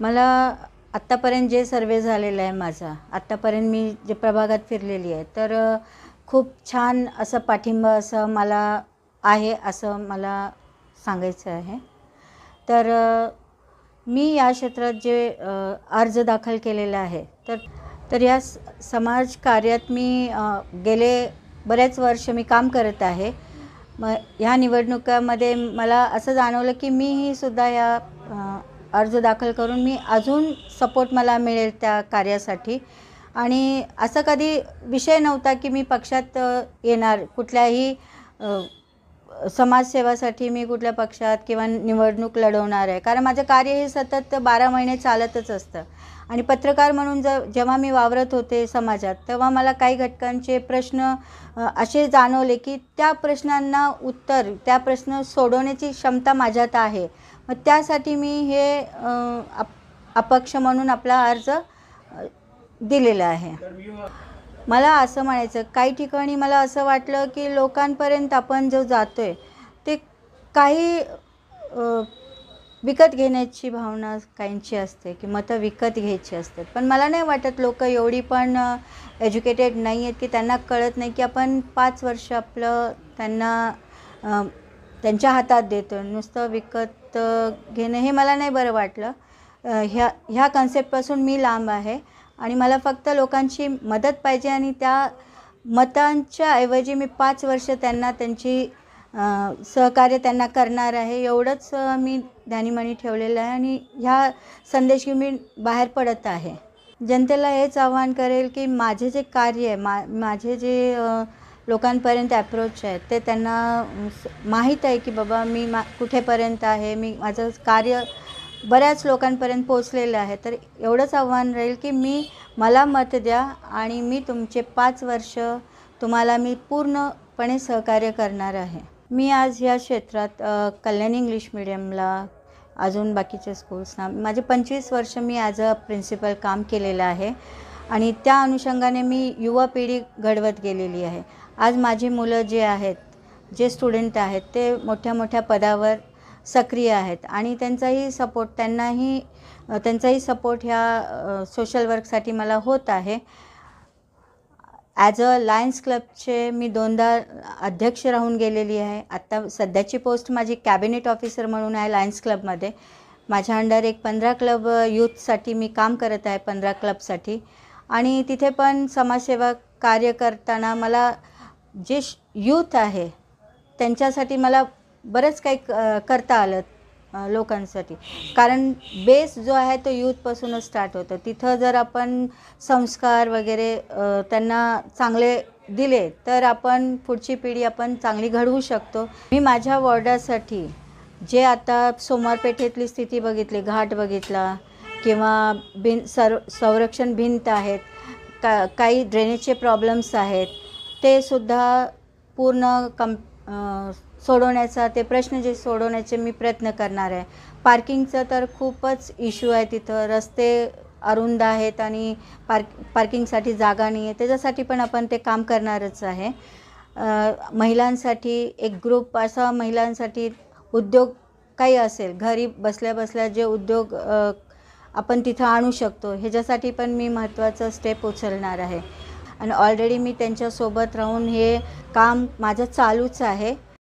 मला आत्तापर्यंत जे सर्वे झालेला आहे माझा आत्तापर्यंत मी जे प्रभागात फिरलेली आहे तर खूप छान असं पाठिंबा असं मला आहे असं मला सांगायचं आहे. तर मी या क्षेत्रात जे अर्ज दाखल केलेला आहे तर तर या स समाज कार्यात मी गेले बरेच वर्ष मी काम करत आहे. मग ह्या निवडणुकामध्ये मला असं जाणवलं की मीही सुद्धा या अर्ज दाखल करून मी अजून सपोर्ट मला मिळेल त्या कार्यासाठी. आणि असं कधी विषय नव्हता की मी पक्षात येणार. कुठल्याही समाजसेवासाठी मी कुठल्या पक्षात किंवा निवडणूक लढवणार आहे. कारण माझं कार्य हे सतत बारा महिने चालतच असतं. आणि पत्रकार म्हणून ज जेव्हा मी वावरत होते समाजात तेव्हा मला काही घटकांचे प्रश्न असे जाणवले की त्या प्रश्नांना उत्तर त्या प्रश्न सोडवण्याची क्षमता माझ्यात आहे. मग त्यासाठी मी हे अप अपक्ष म्हणून आपला अर्ज दिलेला आहे. मला असं म्हणायचं काही ठिकाणी मला असं वाटलं की लोकांपर्यंत आपण जो जातो आहे ते काही विकत घेण्याची भावना काहींची असते की मतं विकत घ्यायची असतात. पण मला नाही वाटत लोक एवढी पण एज्युकेटेड नाही आहेत की त्यांना कळत नाही की आपण पाच वर्ष आपलं त्यांना त्यांच्या हातात देतो नुसतं विकत घेणं हे मला नाही बरं वाटलं. ह्या ह्या कन्सेप्टपासून मी लांब आहे आणि मला फक्त लोकांची मदत पाहिजे आणि त्या मतांच्या ऐवजी मी पाच वर्ष त्यांना त्यांची सहकार्य त्यांना करणार आहे एवढंच मी ध्यानीमणी ठेवलेलं आहे आणि ह्या संदेश मी बाहेर पडत आहे. जनतेला हेच आव्हान करेल की माझे जे कार्य आहे मा माझे जे लोकांपर्यंत ॲप्रोच आहे ते त्यांना माहीत आहे की बाबा मी मा कुठेपर्यंत आहे मी माझं कार्य बऱ्याच लोकांपर्यंत पोचलेलं आहे. तर एवढंच आव्हान राहील की मी मला मत द्या आणि मी तुमचे पाच वर्ष तुम्हाला मी पूर्णपणे सहकार्य करणार आहे. मी आज ह्या क्षेत्रात कल्याण इंग्लिश मिडियमला अजून बाकीच्या स्कूल्सना माझे पंचवीस वर्ष मी ॲज अ प्रिन्सिपल काम केलेलं आहे. आणि त्या अनुषंगाने मी युवा पिढी घडवत गेलेली आहे. आज माझी मुलं जे आहेत जे स्टुडंट आहेत ते मोठ्या मोठ्या पदावर सक्रिय आहेत आणि त्यांचाही सपोर्ट त्यांनाही त्यांचाही सपोर्ट ह्या सोशल वर्कसाठी मला होत आहे. ॲज अ लायन्स क्लबचे मी दोनदा अध्यक्ष राहून गेलेली आहे. आत्ता सध्याची पोस्ट माझी कॅबिनेट ऑफिसर म्हणून आहे लायन्स क्लबमध्ये माझ्या अंडर एक पंधरा क्लब यूथसाठी मी काम करत आहे पंधरा क्लबसाठी आणि तिथे पण समाजसेवा कार्य करताना मला जे यूथ आहे त्यांच्यासाठी मला बरंच काही क करता आलं लोकांसाठी. कारण बेस जो आहे तो यूथपासूनच स्टार्ट होतो. तिथं जर आपण संस्कार वगैरे त्यांना चांगले दिले तर आपण पुढची पिढी आपण चांगली घडवू शकतो. मी माझ्या वॉर्डासाठी जे आता सोमवारपेठेतली स्थिती बघितली घाट बघितला किंवा भिं सर संरक्षण भिंत आहेत का काही ड्रेनेजचे प्रॉब्लेम्स आहेत ते सुद्धा पूर्ण कम सोडवण्याचा ते प्रश्न जे सोडवण्याचे मी प्रयत्न करणार आहे. पार्किंगचं तर खूपच इश्यू आहे तिथं. रस्ते अरुंद आहेत आणि पार्क पार्किंगसाठी जागा नाही आहे त्याच्यासाठी पण आपण ते काम करणारच आहे. महिलांसाठी एक ग्रुप असा महिलांसाठी उद्योग काही असेल घरी बसल्या बसल्या जे उद्योग आपण तिथं आणू शकतो. ह्याच्यासाठी पण मी महत्त्वाचं स्टेप उचलणार आहे. आणि ऑलरेडी मी त्यांच्यासोबत राहून हे काम माझं चालूच आहे.